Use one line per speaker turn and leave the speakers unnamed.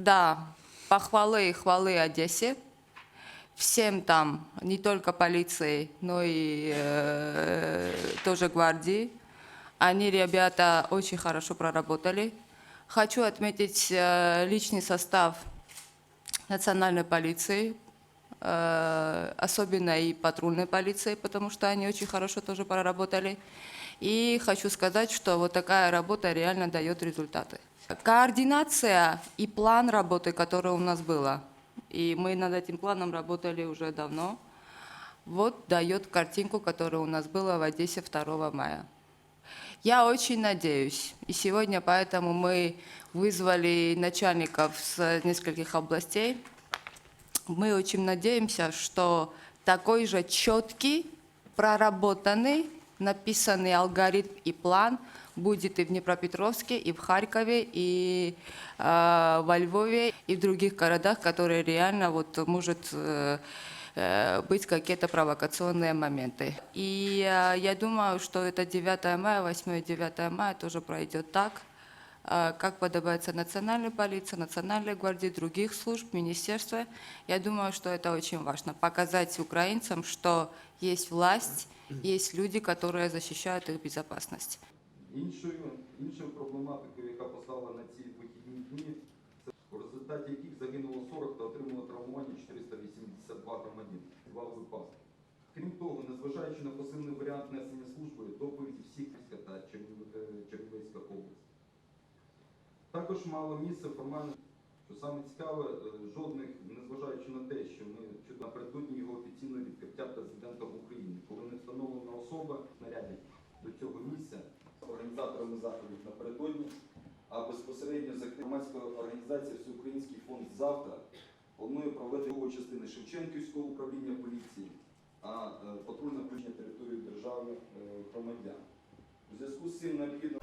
Да, похвалы и хвалы Одессе. Всем там, не только полиции, но и э, тоже гвардии. Они, ребята, очень хорошо проработали. Хочу отметить э, личный состав национальной полиции, особенно и патрульной полиции, потому что они очень хорошо тоже проработали. И хочу сказать, что вот такая работа реально дает результаты. Координация и план работы, который у нас было, и мы над этим планом работали уже давно, вот дает картинку, которая у нас была в Одессе 2 мая. Я очень надеюсь, и сегодня поэтому мы вызвали начальников с нескольких областей, мы очень надеемся, что такой же четкий, проработанный, написанный алгоритм и план будет и в Днепропетровске, и в Харькове, и э, во Львове, и в других городах, которые реально вот может э, э, быть какие-то провокационные моменты. И э, я думаю, что это 9 мая, 8-9 мая тоже пройдет так, как подобается национальной полиции, национальной гвардии, других служб, министерства. Я думаю, что это очень важно, показать украинцам, что есть власть, есть люди, которые защищают их безопасность.
Іншою, іншою проблематикою, яка постала на ці вихідні дні, це в результаті яких загинуло 40 та отримало травмування 482 громадян, два випадки. Крім того, незважаючи на посильний варіант несення служби, доповіді всіх Київська та Також мало місце формально, що саме цікаве, е, жодних, незважаючи на те, що ми напередодні його офіційного відкриття президентом України, коли не встановлена особа нарядять до цього місця організаторами заходів напередодні, а безпосередньо за громадська організація Всеукраїнський фонд завтра планує провести частини Шевченківського управління поліції, а е, патрульне включення території держави е, громадян. У зв'язку з цим необхідно.